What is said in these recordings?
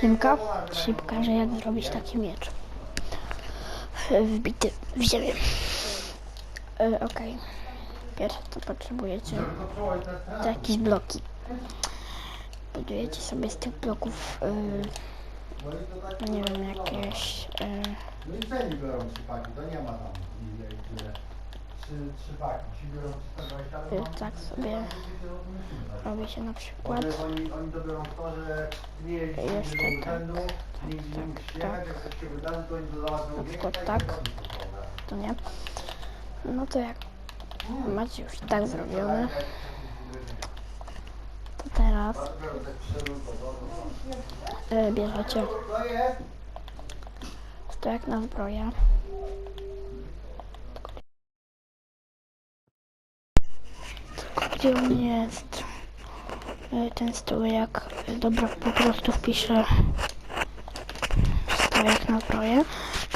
Siemka. Dzisiaj pokażę jak zrobić taki miecz. Wbity w ziemię. E, Okej. Pierwsze co potrzebujecie to jakieś bloki. Budujecie sobie z tych bloków e, no nie wiem jakieś e, I ceni biorą trzy paki, to nie ma tam ile, ile. Trzy, trzy paki, ci biorą 320, ale mam- tak sobie robi się na przykład Jeszcze tak, tak, to załatwią Na przykład tak. to nie. No to jak macie już tak zrobione, to teraz e, bierzecie stojak na zbroję. Gdzie on jest? E, Ten stojak. E, Dobra, po prostu wpiszę stojak na zbroję.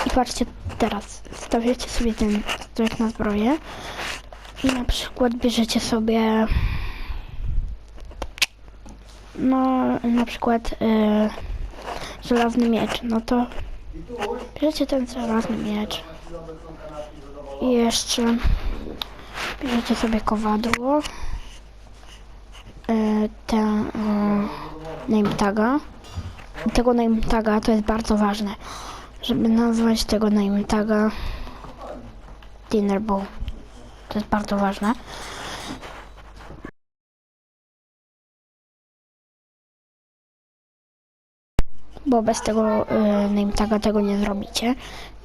I patrzcie teraz, stawiacie sobie ten stojak na zbroję i na przykład bierzecie sobie no na przykład e, żelazny miecz, no to bierzecie ten żelazny miecz i jeszcze bierzecie sobie kowadło e, ten e, name taga. Tego name taga to jest bardzo ważne żeby nazwać tego name taga dinner bowl. To jest bardzo ważne. Bo bez tego y, name taga tego nie zrobicie,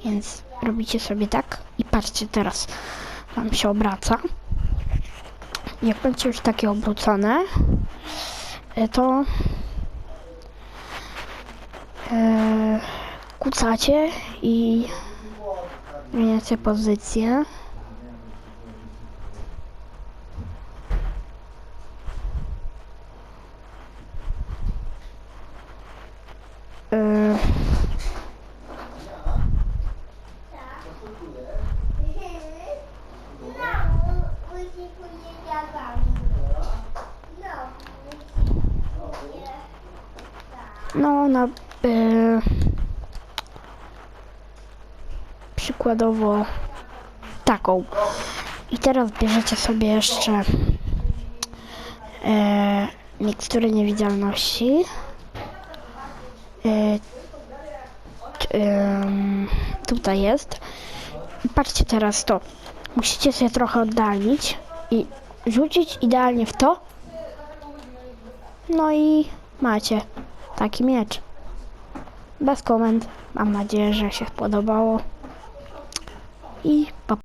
więc robicie sobie tak i patrzcie teraz, wam się obraca. Jak będzie już takie obrócone, y, to y, kucacie i zmieniacie pozycję. No, na y, przykładowo taką. I teraz bierzecie sobie jeszcze y, mikstury niewidzialności. Y, t- ym, tutaj jest. I patrzcie teraz to. Musicie się trochę oddalić i rzucić idealnie w to. No i macie taki miecz. Bez komend. Mam nadzieję, że się spodobało. I pa.